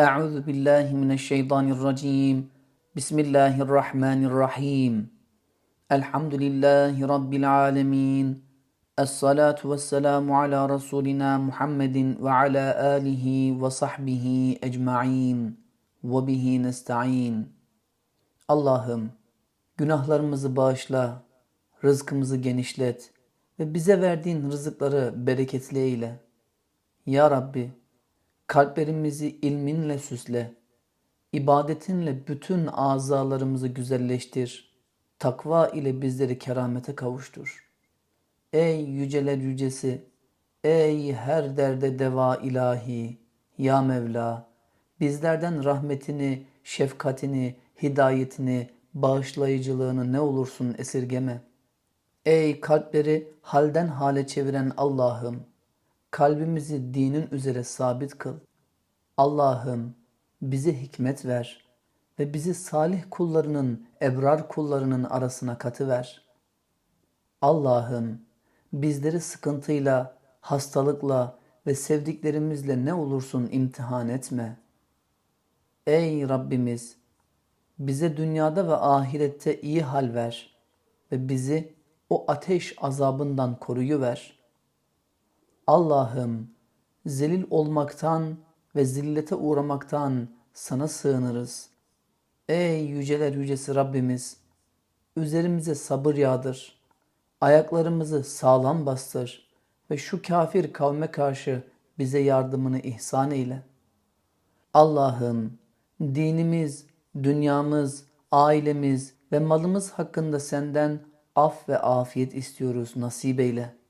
أعوذ بالله من الشيطان الرجيم بسم الله الرحمن الرحيم الحمد لله رب العالمين الصلاة والسلام على رسولنا محمد وعلى آله وصحبه أجمعين وبه نستعين Allah'ım günahlarımızı bağışla, rızkımızı genişlet ve bize verdiğin rızıkları bereketli eyle. Ya Rabbi, kalplerimizi ilminle süsle, ibadetinle bütün azalarımızı güzelleştir, takva ile bizleri keramete kavuştur. Ey yüceler yücesi, ey her derde deva ilahi, ya Mevla, bizlerden rahmetini, şefkatini, hidayetini, bağışlayıcılığını ne olursun esirgeme. Ey kalpleri halden hale çeviren Allah'ım, kalbimizi dinin üzere sabit kıl. Allah'ım bize hikmet ver ve bizi salih kullarının, ebrar kullarının arasına katıver. Allah'ım bizleri sıkıntıyla, hastalıkla ve sevdiklerimizle ne olursun imtihan etme. Ey Rabbimiz bize dünyada ve ahirette iyi hal ver ve bizi o ateş azabından koruyuver. Allah'ım zelil olmaktan ve zillete uğramaktan sana sığınırız. Ey yüceler yücesi Rabbimiz, üzerimize sabır yağdır, ayaklarımızı sağlam bastır ve şu kafir kavme karşı bize yardımını ihsan eyle. Allah'ım dinimiz, dünyamız, ailemiz ve malımız hakkında senden af ve afiyet istiyoruz nasip eyle.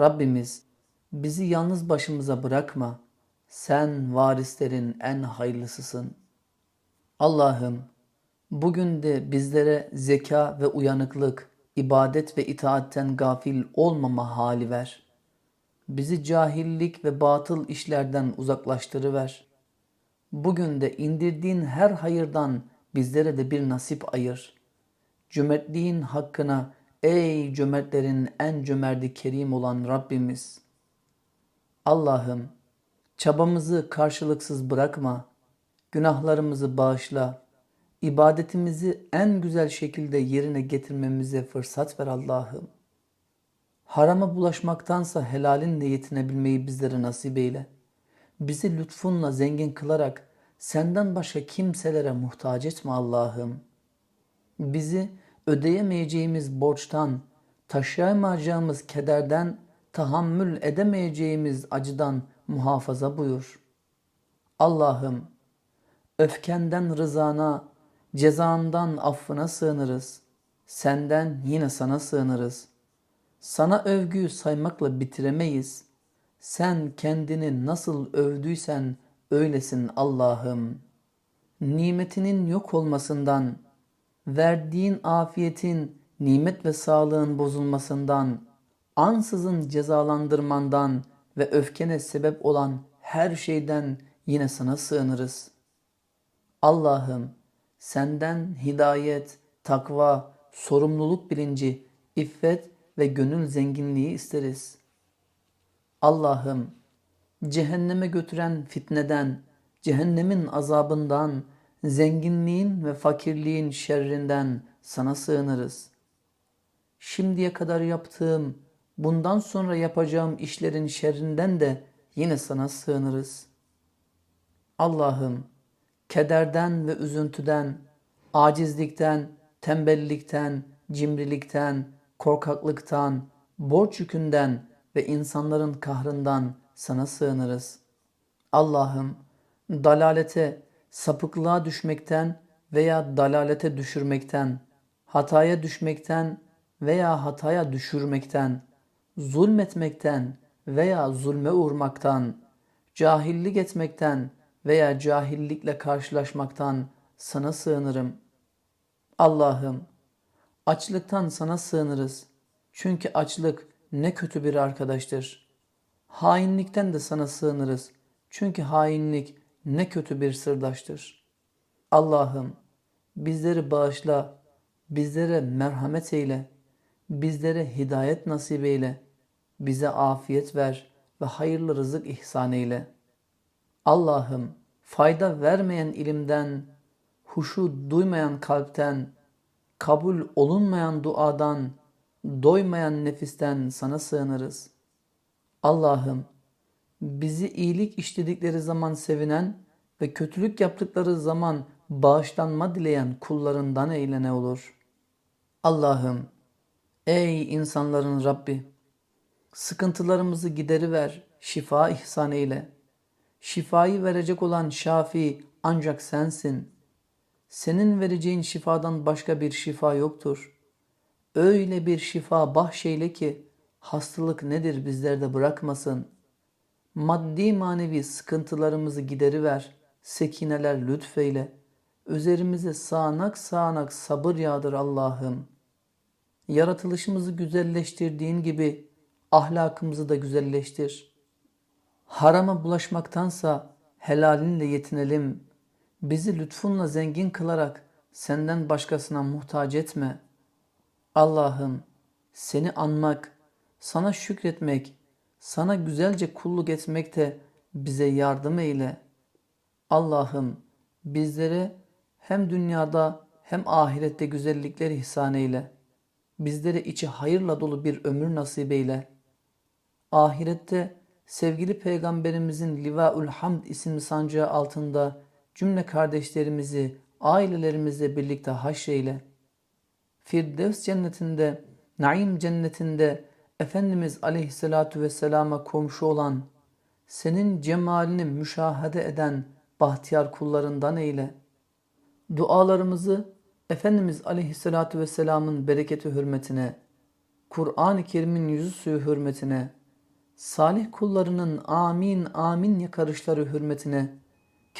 Rabbimiz bizi yalnız başımıza bırakma. Sen varislerin en hayırlısısın. Allah'ım bugün de bizlere zeka ve uyanıklık, ibadet ve itaatten gafil olmama hali ver. Bizi cahillik ve batıl işlerden uzaklaştırıver. Bugün de indirdiğin her hayırdan bizlere de bir nasip ayır. Cömertliğin hakkına ey cömertlerin en cömerti kerim olan Rabbimiz. Allah'ım çabamızı karşılıksız bırakma, günahlarımızı bağışla, ibadetimizi en güzel şekilde yerine getirmemize fırsat ver Allah'ım. Harama bulaşmaktansa helalinle yetinebilmeyi bizlere nasip eyle. Bizi lütfunla zengin kılarak senden başka kimselere muhtaç etme Allah'ım. Bizi ödeyemeyeceğimiz borçtan, taşıyamayacağımız kederden, tahammül edemeyeceğimiz acıdan muhafaza buyur. Allah'ım, öfkenden rızana, cezandan affına sığınırız. Senden yine sana sığınırız. Sana övgüyü saymakla bitiremeyiz. Sen kendini nasıl övdüysen öylesin Allah'ım. Nimetinin yok olmasından, verdiğin afiyetin, nimet ve sağlığın bozulmasından, ansızın cezalandırmandan ve öfkene sebep olan her şeyden yine sana sığınırız. Allah'ım senden hidayet, takva, sorumluluk bilinci, iffet ve gönül zenginliği isteriz. Allah'ım cehenneme götüren fitneden, cehennemin azabından, zenginliğin ve fakirliğin şerrinden sana sığınırız. Şimdiye kadar yaptığım, bundan sonra yapacağım işlerin şerrinden de yine sana sığınırız. Allah'ım, kederden ve üzüntüden, acizlikten, tembellikten, cimrilikten, korkaklıktan, borç yükünden ve insanların kahrından sana sığınırız. Allah'ım, dalalete, sapıklığa düşmekten veya dalalete düşürmekten, hataya düşmekten veya hataya düşürmekten, zulmetmekten veya zulme uğramaktan, cahillik etmekten veya cahillikle karşılaşmaktan sana sığınırım. Allah'ım, açlıktan sana sığınırız. Çünkü açlık ne kötü bir arkadaştır. Hainlikten de sana sığınırız. Çünkü hainlik ne kötü bir sırdaştır. Allah'ım bizleri bağışla, bizlere merhamet eyle, bizlere hidayet nasip eyle, bize afiyet ver ve hayırlı rızık ihsan eyle. Allah'ım fayda vermeyen ilimden, huşu duymayan kalpten, kabul olunmayan duadan, doymayan nefisten sana sığınırız. Allah'ım bizi iyilik işledikleri zaman sevinen ve kötülük yaptıkları zaman bağışlanma dileyen kullarından eyle ne olur. Allah'ım ey insanların Rabbi sıkıntılarımızı gideriver, şifa ihsan eyle. Şifayı verecek olan şafi ancak sensin. Senin vereceğin şifadan başka bir şifa yoktur. Öyle bir şifa bahşeyle ki hastalık nedir bizlerde bırakmasın. Maddi manevi sıkıntılarımızı gideriver, sekineler lütfeyle. Üzerimize sağanak sağanak sabır yağdır Allah'ım. Yaratılışımızı güzelleştirdiğin gibi ahlakımızı da güzelleştir. Harama bulaşmaktansa helalinle yetinelim. Bizi lütfunla zengin kılarak senden başkasına muhtaç etme. Allah'ım seni anmak, sana şükretmek, sana güzelce kulluk etmek de bize yardım eyle. Allah'ım bizlere hem dünyada hem ahirette güzellikler ihsan eyle. Bizlere içi hayırla dolu bir ömür nasip eyle. Ahirette sevgili peygamberimizin Livaül Hamd isimli sancağı altında cümle kardeşlerimizi, ailelerimizle birlikte haşreyle. Firdevs cennetinde, Naim cennetinde Efendimiz aleyhissalatu vesselama komşu olan, senin cemalini müşahede eden bahtiyar kullarından eyle. Dualarımızı Efendimiz aleyhissalatu vesselamın bereketi hürmetine, Kur'an-ı Kerim'in yüzü suyu hürmetine, salih kullarının amin amin yakarışları hürmetine,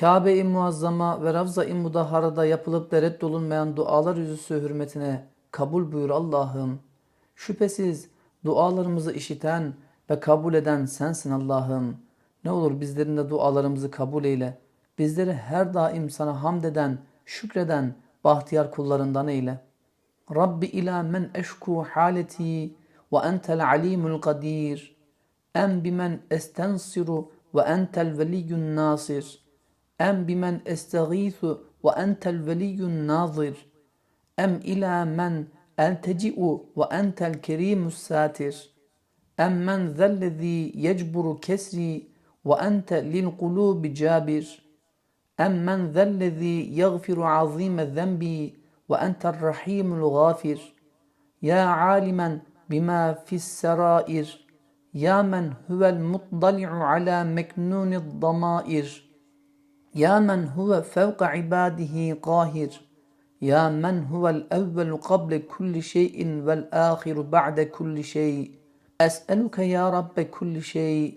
Kabe-i Muazzama ve Ravza-i Mudahara'da yapılıp da reddolunmayan dualar yüzüsü hürmetine kabul buyur Allah'ım. Şüphesiz dualarımızı işiten ve kabul eden sensin Allah'ım. Ne olur bizlerin de dualarımızı kabul eyle. Bizleri her daim sana hamd eden, şükreden, bahtiyar kullarından eyle. Rabbi ila men eşku haleti ve entel alimul kadir. Em bimen estensiru ve entel veliyyun nasir. Em bimen estağithu ve entel veliyyun nazir. Em ila men elteci'u ve entel kerimus satir. Em men zellezî yecburu kesri ve ente lil kulubi cabir. أمن ذا الذي يغفر عظيم الذنب وأنت الرحيم الغافر يا عالما بما في السرائر يا من هو المطلع على مكنون الضمائر يا من هو فوق عباده قاهر يا من هو الأول قبل كل شيء والآخر بعد كل شيء؟ أسألك يا رب كل شيء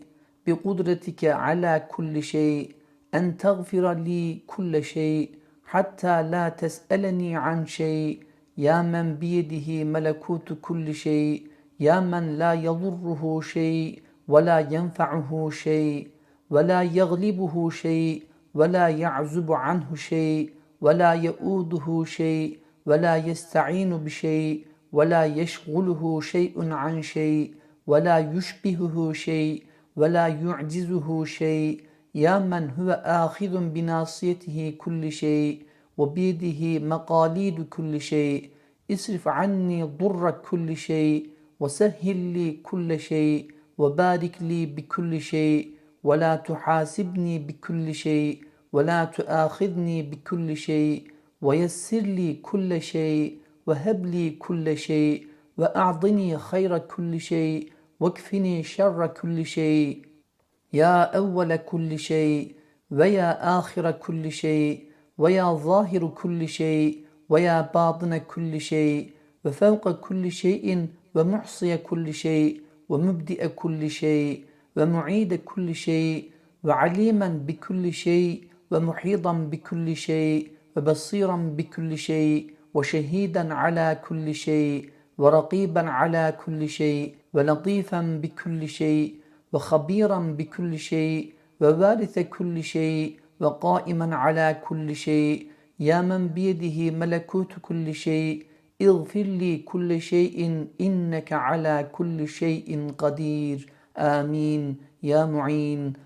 بقدرتك على كل شيء أن تغفر لي كل شيء حتى لا تسألني عن شيء. يا من بيده ملكوت كل شيء يا من لا يضره شيء ولا ينفعه شيء ولا يغلبه شيء ولا يعزب عنه شيء. ولا يؤوده شيء ولا يستعين بشيء ولا يشغله شيء عن شيء ولا يشبهه شيء ولا يعجزه شيء يا من هو آخذ بناصيته كل شيء وبيده مقاليد كل شيء اصرف عني ضر كل شيء وسهل لي كل شيء وبارك لي بكل شيء ولا تحاسبني بكل شيء ولا تؤاخذني بكل شيء ويسر لي كل شيء وهب لي كل شيء وأعطني خير كل شيء واكفني شر كل شيء يا أول كل شيء ويا آخر كل شيء ويا ظاهر كل شيء ويا باطن كل شيء وفوق كل شيء ومحصي كل شيء ومبدئ كل شيء ومعيد كل شيء وعليما بكل شيء ومحيطا بكل شيء وبصيرا بكل شيء وشهيدا على كل شيء ورقيبا على كل شيء ولطيفا بكل شيء وخبيرا بكل شيء ووارث كل شيء وقائما على كل شيء يا من بيده ملكوت كل شيء اغفر لي كل شيء إنك على كل شيء قدير آمين يا معين